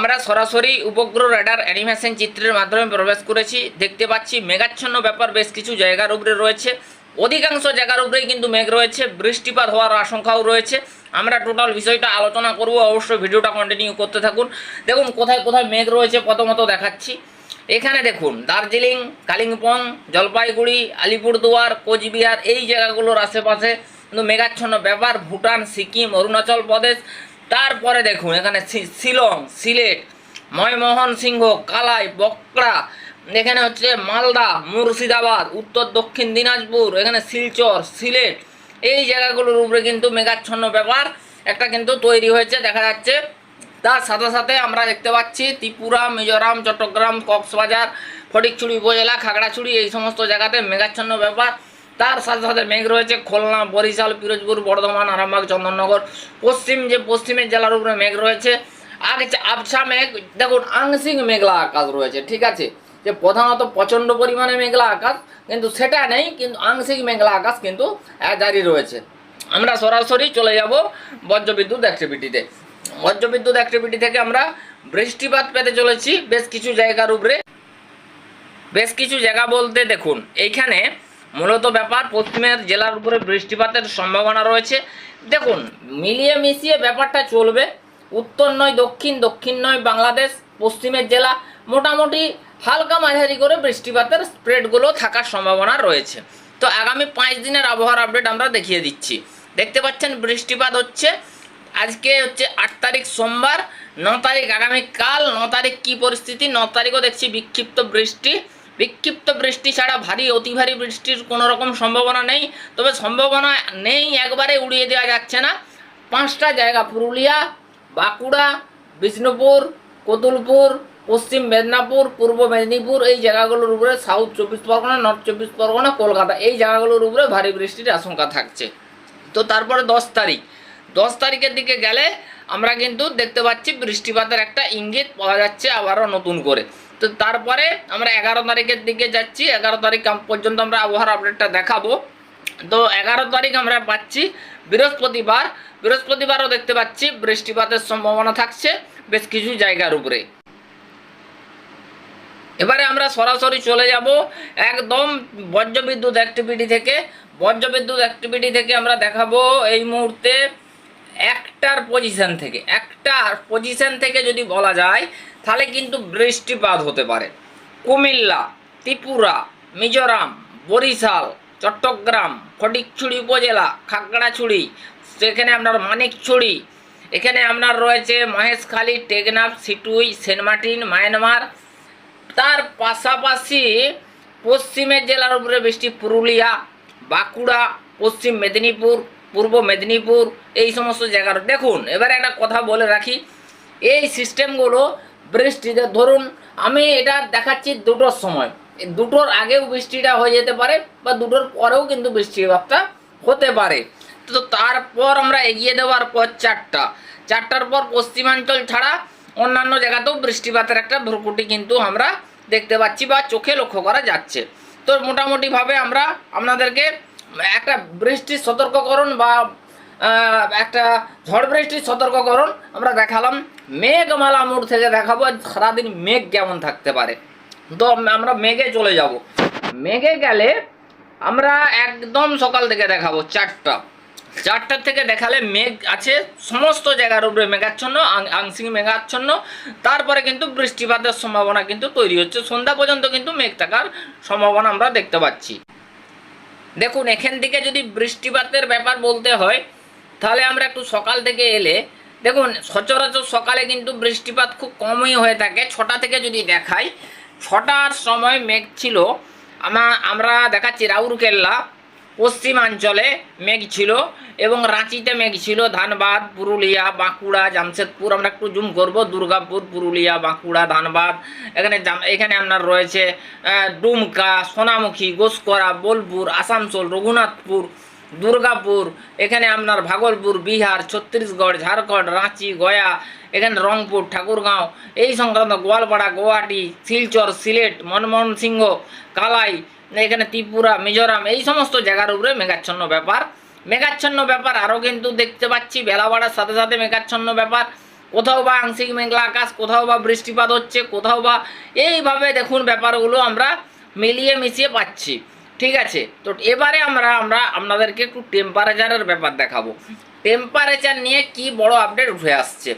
আমরা সরাসরি উপগ্রহ রেডার অ্যানিমেশন চিত্রের মাধ্যমে প্রবেশ করেছি। দেখতে পাচ্ছি মেঘাচ্ছন্ন ব্যাপার, বেশ কিছু জায়গার উপরে রয়েছে। অধিকাংশ জায়গার উপরেই কিন্তু মেঘ রয়েছে, বৃষ্টিপাত হওয়ার আশঙ্কাও রয়েছে। আমরা টোটাল বিষয়টা আলোচনা করব, অবশ্যই ভিডিওটা কন্টিনিউ করতে থাকুন। দেখুন, কোথায় কোথায় মেঘ রয়েছে প্রথমত দেখাচ্ছি। এখানে দেখুন, দার্জিলিং, কালিম্পং, জলপাইগুড়ি, আলিপুরদুয়ার, কোচবিহার, এই জায়গাগুলোর আশেপাশে কিন্তু মেঘাচ্ছন্ন ব্যাপার। ভুটান, সিকিম, অরুণাচল প্রদেশ তারপরে দেখুন, এখানে শিলং, সিলেট ময়মোহন সিংহ কালাই বকড়া এখানে হচ্ছে মালদা, মুর্শিদাবাদ, উত্তর, দক্ষিণ দিনাজপুর, এখানে শিলচর, সিলেট, এই জায়গাগুলোর উপরে কিন্তু মেঘাচ্ছন্ন ব্যাপার একটা কিন্তু তৈরি হয়েছে, দেখা যাচ্ছে। তার সাথে সাথে আমরা দেখতে পাচ্ছি ত্রিপুরা, মিজোরাম, চট্টগ্রাম, কক্সবাজার, ফটিকছড়ি উপজেলা, খাগড়াছড়ি, এই সমস্ত জায়গাতে মেঘাচ্ছন্ন ব্যাপার তার সাথে সাথে মেঘ রয়েছে খুলনা, বরিশাল, পিরোজপুর, বর্ধমান, আরামবাগ, চন্দননগর, পশ্চিম যে পশ্চিমের জেলার উপরে মেঘ রয়েছে। হচ্ছে আবছা মেঘ, দেখুন, আংশিক মেঘলা আকাশ রয়েছে, ঠিক আছে? যে প্রধানত প্রচণ্ড পরিমাণে মেঘলা আকাশ, কিন্তু সেটা নেই, কিন্তু আংশিক মেঘলা আকাশ কিন্তু জারি রয়েছে। আমরা সরাসরি চলে যাব বজ্রবিদ্যুৎ অ্যাক্টিভিটিতে বজ্রবিদ্যুৎ অ্যাক্টিভিটি থেকে আমরা বৃষ্টিপাত পেতে চলেছি, বেশ কিছু জায়গার উপরে। বেশ কিছু জায়গা বলতে দেখুন, এইখানে মূলত ব্যাপার, পশ্চিমের জেলার উপরে বৃষ্টিপাতের সম্ভাবনা রয়েছে। দেখুন, মিলিয়ে মিশিয়ে ব্যাপারটা চলবে। উত্তর নয়, দক্ষিণ দক্ষিণ নয়, বাংলাদেশ, পশ্চিমের জেলা, মোটামুটি হালকা মাঝারি করে বৃষ্টিপাতের স্প্রেডগুলো থাকার সম্ভাবনা রয়েছে। তো আগামী পাঁচ দিনের আবহাওয়ার আপডেট আমরা দেখিয়ে দিচ্ছি। দেখতে পাচ্ছেন, বৃষ্টিপাত হচ্ছে, আজকে হচ্ছে আট তারিখ সোমবার, ন তারিখ আগামীকাল, ন তারিখ কী পরিস্থিতি, ন তারিখও দেখছি বিক্ষিপ্ত বৃষ্টি। বিক্ষিপ্ত বৃষ্টি ছাড়া ভারী, অতি ভারী বৃষ্টির কোনো রকম সম্ভাবনা নেই। তবে সম্ভাবনা নেই, একবারে উড়িয়ে দেওয়া যাচ্ছে না। পাঁচটা জায়গা, পুরুলিয়া, বাঁকুড়া, বিষ্ণুপুর, কতুলপুর, পশ্চিম মেদিনীপুর, পূর্ব মেদিনীপুর, এই জায়গাগুলোর উপরে সাউথ চব্বিশ পরগনা নর্থ চব্বিশ পরগনা, কলকাতা, এই জায়গাগুলোর উপরে ভারী বৃষ্টির আশঙ্কা থাকছে। তো তারপরে দশ তারিখ। দশ তারিখের দিকে গেলে আমরা কিন্তু দেখতে পাচ্ছি বৃষ্টিপাতের একটা ইঙ্গিত পাওয়া যাচ্ছে আবারও নতুন করে। তো তারপরে আমরা এগারো তারিখের দিকে যাচ্ছি, এগারো তারিখ পর্যন্ত আমরা আবহাওয়ার আপডেটটা দেখাবো। তো এগারো তারিখ আমরা পাচ্ছি বৃহস্পতিবার, বৃহস্পতিবারও দেখতে পাচ্ছি বৃষ্টিপাতের সম্ভাবনা থাকছে বেশ কিছু জায়গার উপরে। এবারে আমরা সরাসরি চলে যাব একদম বজ্রবিদ্যুৎ অ্যাক্টিভিটি থেকে। বজ্রবিদ্যুৎ অ্যাক্টিভিটি থেকে আমরা দেখাবো এই মুহূর্তে একটার পজিশন থেকে, একটার পজিশন থেকে যদি বলা যায়, তাহলে কিন্তু বৃষ্টিপাত হতে পারে। কুমিল্লা, ত্রিপুরা, মিজোরাম, বরিশাল, চট্টগ্রাম, ফটিকছড়ি উপজেলা, খাগড়াছড়ি, সেখানে আপনার মানিকছড়ি, এখানে আপনার রয়েছে মহেশখালী, টেকনাফ, সিটুই, সেন্ট মার্টিন, মায়ানমার। তার পাশাপাশি পশ্চিমের জেলার উপরে বৃষ্টি পুরুলিয়া, বাঁকুড়া, পশ্চিম মেদিনীপুর পূর্ব মেদিনীপুর, এই সমস্ত জায়গার। দেখুন, এবারে একটা কথা বলে রাখি, এই সিস্টেমগুলো বৃষ্টিতে, ধরুন, আমি এটা দেখাচ্ছি দুটোর সময়। দুটোর আগেও বৃষ্টিটা হয়ে যেতে পারে বা দুটোর পরেও কিন্তু বৃষ্টিপাতটা হতে পারে। তো তারপর আমরা এগিয়ে দেওয়ার পর চারটা। চারটার পর পশ্চিমাঞ্চল ছাড়া অন্যান্য জায়গাতেও বৃষ্টিপাতের একটা ভ্রুকুটি কিন্তু আমরা দেখতে পাচ্ছি বা চোখে লক্ষ্য করা যাচ্ছে। তো মোটামুটিভাবে আমরা আপনাদেরকে একটা বৃষ্টির সতর্ককরণ বা একটা ঝড় বৃষ্টির সতর্ককরণ আমরা দেখালাম মেঘমালা মোড় থেকে দেখাবো সারাদিন মেঘ কেমন থাকতে পারে। তো আমরা মেঘে চলে যাব। মেঘে গেলে আমরা একদম সকাল থেকে দেখাবো চারটা। চারটার থেকে দেখালে মেঘ আছে, সমস্ত জায়গার উপরে মেঘাচ্ছন্ন আংশিক মেঘাচ্ছন্ন। তারপরে কিন্তু বৃষ্টিপাতের সম্ভাবনা কিন্তু তৈরি হচ্ছে। সন্ধ্যা পর্যন্ত কিন্তু মেঘ থাকার সম্ভাবনা আমরা দেখতে পাচ্ছি। দেখুন, এখান থেকে যদি বৃষ্টিপাতের ব্যাপার বলতে হয়, তাহলে আমরা একটু সকাল থেকে এলে, দেখুন, সচরাচর সকালে কিন্তু বৃষ্টিপাত খুব কমই হয়ে থাকে। ছটা থেকে যদি দেখাই, ছটার সময় মেঘ ছিল। আমা আমরা দেখাচ্ছি রাউরকেল্লা। পশ্চিমাঞ্চলে মেঘ ছিল এবং রাঁচিতে মেঘ ছিল, ধানবাদ, পুরুলিয়া, বাঁকুড়া, জামশেদপুর। আমরা একটু জুম করব। দুর্গাপুর, পুরুলিয়া, বাঁকুড়া, ধানবাদ। এখানে এখানে আপনার রয়েছে ডুমকা, সোনামুখী, গোসকরা, বোলপুর, আসানসোল, রঘুনাথপুর, দুর্গাপুর। এখানে আপনার ভাগলপুর, বিহার, ছত্তিশগড়, ঝাড়খণ্ড, রাঁচি, গয়া, এখানে রংপুর, ঠাকুরগাঁও। এই সংক্রান্ত গোয়ালপাড়া, গুয়াহাটি, শিলচর, সিলেট, মনমোহন সিংহ, কালাই এখানে ত্রিপুরা, মিজোরাম, এই সমস্ত জায়গার উপরে মেঘাচ্ছন্ন ব্যাপার। মেঘাচ্ছন্ন ব্যাপার আরও কিন্তু দেখতে পাচ্ছি বেলা বাড়ার সাথে সাথে মেঘাচ্ছন্ন ব্যাপার। কোথাও বা আংশিক মেঘলা আকাশ, কোথাও বা বৃষ্টিপাত হচ্ছে, কোথাও বা এইভাবে দেখুন ব্যাপারগুলো আমরা মিলিয়ে মিশিয়ে পাচ্ছি। ঠিক আছে? তো এবারে আমরা আমরা আপনাদেরকে একটু টেম্পারেচারের ব্যাপার দেখাবো। টেম্পারেচার নিয়ে কি বড় আপডেট উঠে আসছে।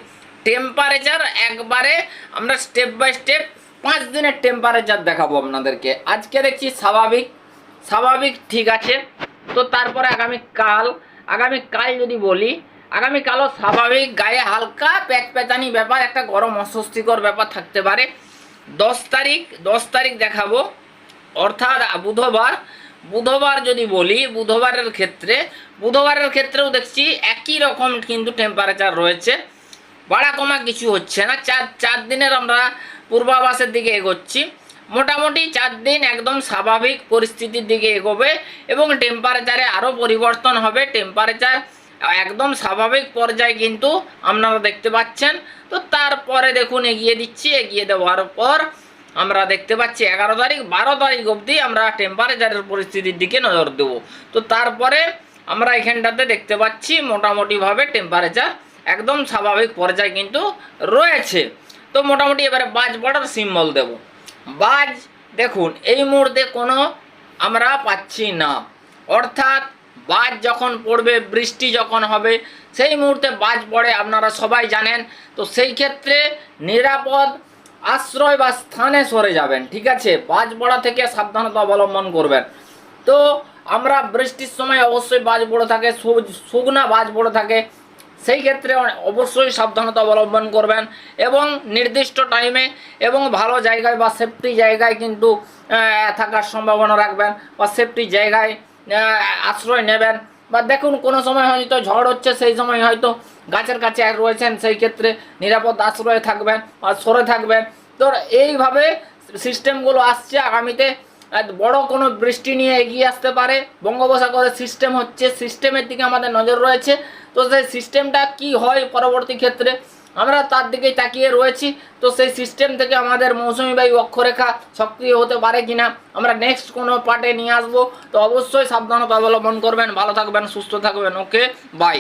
টেম্পারেচার একবারে আমরা স্টেপ বাই স্টেপ পাঁচ দিনের টেম্পারেচার দেখাবো আপনাদেরকে। আজকে দেখছি স্বাভাবিক স্বাভাবিক ঠিক আছে। তো তারপরে আগামী কাল আগামী কাল যদি বলি, আগামী কালও স্বাভাবিক, গায়ে হালকা প্যাচ প্যাচানি ব্যাপার, একটা গরম অস্বস্তিকর ব্যাপার থাকতে পারে। দশ তারিখ দশ তারিখ দেখাবো। অর্থাৎ বুধবার বুধবার যদি বলি, বুধবারের ক্ষেত্রে, বুধবারের ক্ষেত্রেও দেখছি একই রকম কিন্তু টেম্পারেচার রয়েছে। বাড়া কমা কিছু হচ্ছে না। চার চার দিনের আমরা পূর্বাভাসের দিকে এগোচ্ছি। মোটামুটি চার দিন একদম স্বাভাবিক পরিস্থিতির দিকে এগোবে এবং টেম্পারেচারে আরও পরিবর্তন হবে। টেম্পারেচার একদম স্বাভাবিক পর্যায়ে কিন্তু আপনারা দেখতে পাচ্ছেন। তো তারপরে দেখুন, এগিয়ে দিচ্ছি, এগিয়ে দেওয়ার পর আমরা দেখতে পাচ্ছি এগারো তারিখ, বারো তারিখ অবধি আমরা টেম্পারেচারের পরিস্থিতির দিকে নজর দেবো। তো তারপরে আমরা এখানটাতে দেখতে পাচ্ছি মোটামুটিভাবে টেম্পারেচার একদম স্বাভাবিক পর্যায়ে কিন্তু রয়েছে। তো মোটামুটি এবারে বাজ পড়ার সিম্বল দেব। বাজ, দেখুন, এই মুহূর্তে কোনো আমরা পাচ্ছি না। অর্থাৎ বাজ যখন পড়বে, বৃষ্টি যখন হবে, সেই মুহূর্তে বাজ পড়ে, আপনারা সবাই জানেন। তো সেই ক্ষেত্রে নিরাপদ আশ্রয় বা স্থানে সরে যাবেন, ঠিক আছে? বাজ পড়া থেকে সাবধানতা অবলম্বন করবেন। তো আমরা বৃষ্টির সময় অবশ্যই বাজ পড়ে থাকে শুকনা বাজ পড়ে থাকে। সেই ক্ষেত্রে অবশ্যই সাবধানতা অবলম্বন করবেন এবং নির্দিষ্ট টাইমে এবং ভালো জায়গায় বা সেফটি জায়গায় কিন্তু থাকার সম্ভাবনা রাখবেন বা সেফটি জায়গায় আশ্রয় নেবেন। বা দেখুন, কোনো সময় হয়তো ঝড় হচ্ছে, সেই সময় হয়তো গাছের কাছে রয়েছেন, সেই ক্ষেত্রে নিরাপদ আশ্রয়ে থাকবেন বা সরে থাকবেন। তো এইভাবে সিস্টেমগুলো আসছে আগামীতে। বড় কোনো বৃষ্টি নিয়ে এগিয়ে আসতে পারে। বঙ্গোপসাগরের সিস্টেম হচ্ছে সিস্টেমের দিকে আমাদের নজর রয়েছে। তো সেই সিস্টেমটা কি হয় পরবর্তী ক্ষেত্রে, আমরা তার দিকে তাকিয়ে রয়েছি। তো সেই সিস্টেম থেকে আমাদের মৌসুমি বায়ু অক্ষরেখা সক্রিয় হতে পারে কিনা, আমরা নেক্সট কোনো পার্টে নিয়ে আসব। তো অবশ্যই সাবধানতা অবলম্বন করবেন। ভালো থাকবেন, সুস্থ থাকবেন। Okay bye